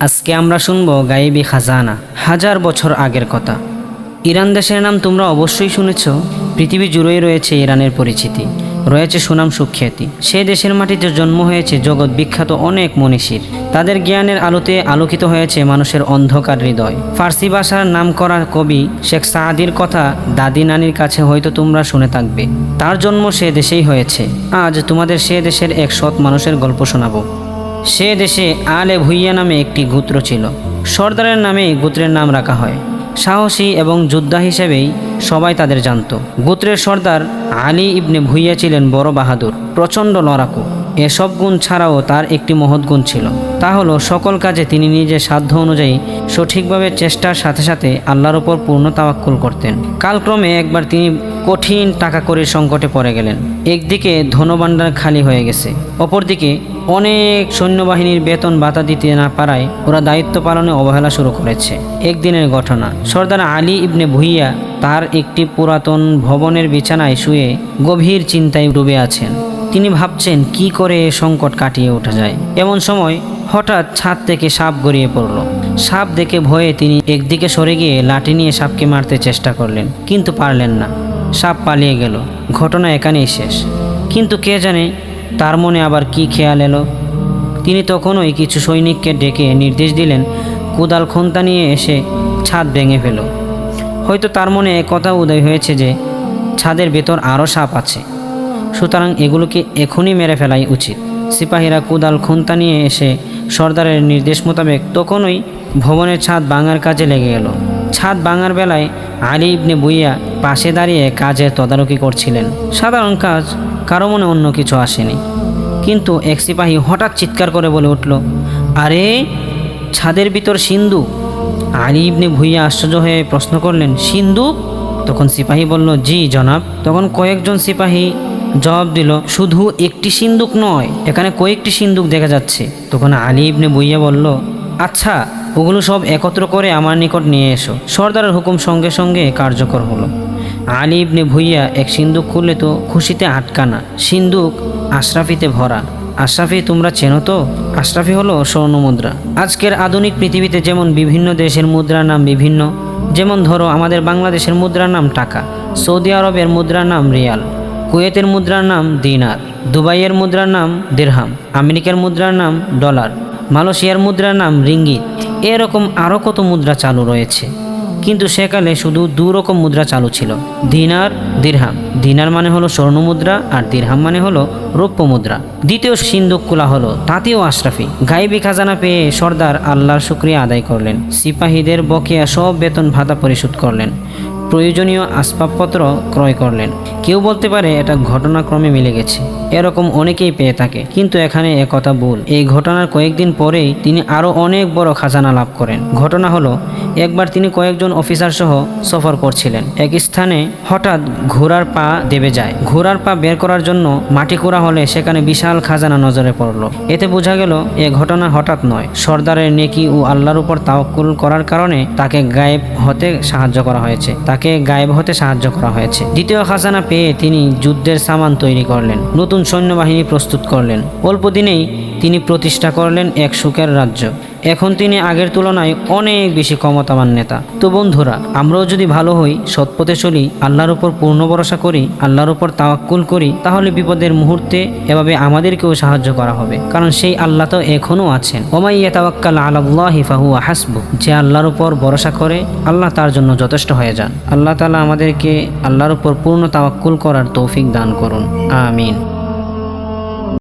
আজকে আমরা শুনব গায়েবী খাজানা, হাজার বছর আগের কথা। ইরান দেশের নাম তোমরা অবশ্যই শুনেছ, পৃথিবী জুড়েই রয়েছে ইরানের পরিচিতি, রয়েছে সুনাম সুখ্যাতি। সে দেশের মাটিতে জন্ম হয়েছে জগৎ বিখ্যাত অনেক মনীষীর। তাদের জ্ঞানের আলোতে আলোকিত হয়েছে মানুষের অন্ধকার হৃদয়। ফার্সি ভাষার নাম করা কবি শেখ সাহাদির কথা, দাদি নানির কাছে হয়তো তোমরা শুনে থাকবে। তার জন্ম সে দেশেই হয়েছে। আজ তোমাদের সে দেশের এক সৎ মানুষের গল্প শোনাবো। সে দেশে আলে ভুইয়া নামে একটি গোত্র ছিল। সর্দারের নামেই গোত্রের নাম রাখা হয়। সাহসী এবং যোদ্ধা হিসেবেই সবাই তাদের জানত। গোত্রের সর্দার আলী ইবনে ভুইয়া ছিলেন বড় বাহাদুর, প্রচণ্ড লড়াকু। এসব গুণ ছাড়াও তার একটি মহৎ গুণ ছিল। তা হলো, সকল কাজে তিনি নিজের সাধ্য অনুযায়ী সঠিকভাবে চেষ্টার সাথে সাথে আল্লাহর ওপর পূর্ণ তাওয়াক্কুল করতেন। কালক্রমে একবার তিনি কঠিন টাকা কড়ির সংকটে পড়ে গেলেন। একদিকে ধনভাণ্ডার খালি হয়ে গেছে, অপরদিকে অনেক সৈন্যবাহিনীর বেতন ভাতা দিতে না পারায় ওরা দায়িত্ব পালনে অবহেলা শুরু করেছে। একদিনের ঘটনা, সর্দার আলী ইবনে ভুইয়া তার একটি পুরাতন ভবনের বিছানায় শুয়ে গভীর চিন্তায় ডুবে আছেন। তিনি ভাবছেন, কি করে সংকট কাটিয়ে ওঠা যায়? এমন সময় হঠাৎ ছাদ থেকে সাপ গড়িয়ে পড়ল। সাপ দেখে ভয়ে তিনি একদিকে সরে গিয়ে লাঠি নিয়ে সাপকে মারতে চেষ্টা করলেন, কিন্তু পারলেন না। সাপ পালিয়ে গেল। ঘটনা এখানেই শেষ। কিন্তু কে জানে তার মনে আবার কি খেয়াল এলো? তিনি তখনই কিছু সৈনিককে ডেকে নির্দেশ দিলেন, কোদাল খন্তা নিয়ে এসে ছাদ ভেঙে ফেল। হয়তো তার মনে কথা উদয় হয়েছে যে ছাদের ভেতর আরও সাপ আছে। সুতরাং এগুলোকে এখনই মেরে ফেলাই উচিত। সিপাহীরা কোদাল খুন্তা নিয়ে এসে সর্দারের নির্দেশ মোতাবেক তখনই ভবনের ছাদ ভাঙার কাজে লেগে গেল। ছাদ ভাঙার বেলায় আলী ইবনে বুইয়া পাশে দাঁড়িয়ে কাজের তদারকি করছিলেন। সাধারণ কাজ, কারও মনে অন্য কিছু আসেনি। কিন্তু এক সিপাহী হঠাৎ চিৎকার করে বলে উঠল, আরে, ছাদের ভিতর সিন্ধু? আলী ইবনে ভুইয়া আশ্চর্য হয়ে প্রশ্ন করলেন, সিন্ধু? তখন সিপাহী বলল, জি, জনাব। তখন কয়েকজন সিপাহী জবাব দিল, শুধু একটি সিন্দুক নয়, এখানে কয়েকটি সিন্দুক দেখা যাচ্ছে। তখন আলী ইবনে বইয়া বলল আচ্ছা ওগুলো সব একত্র করে আমার নিকট নিয়ে এসো। সর্দারের হুকুম সঙ্গে সঙ্গে কার্যকর হলো। আলী ইবনে ভুইয়া এক সিন্দুক খুললে তো খুশিতে আটকানা। সিন্দুক আশরাফিতে ভরা। আশরাফি, তোমরা চেনো তো? আশরাফি হলো স্বর্ণ মুদ্রা আজকের আধুনিক পৃথিবীতে যেমন বিভিন্ন দেশের মুদ্রার নাম বিভিন্ন, যেমন ধরো আমাদের বাংলাদেশের মুদ্রার নাম টাকা, সৌদি আরবের মুদ্রার নাম রিয়াল, কুয়েতের মুদ্রার নাম দিনার, দুবাইয়ের মুদ্রার নাম দিরহাম, আমেরিকার মুদ্রার নাম ডলার মালয়েশিয়ার মুদ্রার নাম রিঙ্গিত। এরকম আরও কত মুদ্রা চালু রয়েছে? কিন্তু সেকালে শুধু দু রকম মুদ্রা চালু ছিল। দিনার, দিরহাম। দিনার মানে হলো স্বর্ণ মুদ্রা আর দিরহাম মানে হলো রৌপ্য মুদ্রা। দ্বিতীয় সিন্ধুক খোলা হলো তাতেও আশরাফি। গাইবি খাজানা পেয়ে সর্দার আল্লাহর শুক্রিয়া আদায় করলেন। সিপাহীদের বকেয়া সব বেতন ভাতা পরিশোধ করলেন। প্রয়োজনীয় আসবাবপত্র ক্রয় করলেন। কেউ বলতে পারে এটা ঘটনাক্রমে মিলে গেছে। এরকম অনেকেই পেয়ে থাকে। কিন্তু এখানে একথা ভুল। এই ঘটনার কয়েকদিন পরেই তিনি আরও অনেক বড় খাজানা লাভ করেন। ঘটনা হলো একবার তিনি কয়েকজন অফিসার সহ সফর করছিলেন। এক স্থানে হঠাৎ ঘোড়ার পা দেবে যায়। ঘোড়ার পা বের করার জন্য মাটি কোড়া হলে সেখানে বিশাল খাজানা নজরে পড়ল। এতে বোঝা গেল, এ ঘটনা হঠাৎ নয়। সর্দারের নেকি ও আল্লাহর উপর তাওকুল করার কারণে তাকে গায়েব হতে সাহায্য করা হয়েছে। তাকে গায়েব হতে সাহায্য করা হয়েছে। দ্বিতীয় খাজানা পেয়ে তিনি যুদ্ধের সামান তৈরি করলেন। নতুন সৈন্যবাহিনী প্রস্তুত করলেন। অল্প দিনেই তিনি প্রতিষ্ঠা করলেন এক সুখের রাজ্য। এখন তিনি আগের তুলনায় অনেক বেশি ক্ষমতাবান নেতা। তো বন্ধুরা, আমরাও যদি ভালো হই, সৎপথে চলি, আল্লাহর উপর পূর্ণ ভরসা করি, আল্লাহর উপর তাওয়াক্কুল করি, তাহলে বিপদের মুহূর্তে এভাবে আমাদেরকেও সাহায্য করা হবে। কারণ সেই আল্লাহ তো এখনও আছেন। ওমাইয়া তাওয়াক্কাল আল্লাহি ফাহু হাসবু যে আল্লাহর উপর ভরসা করে, আল্লাহ তার জন্য যথেষ্ট হয়ে যান। আল্লাহ তালা আমাদেরকে আল্লাহর উপর পূর্ণ তাওয়াক্কুল করার তৌফিক দান করুন। আমিন।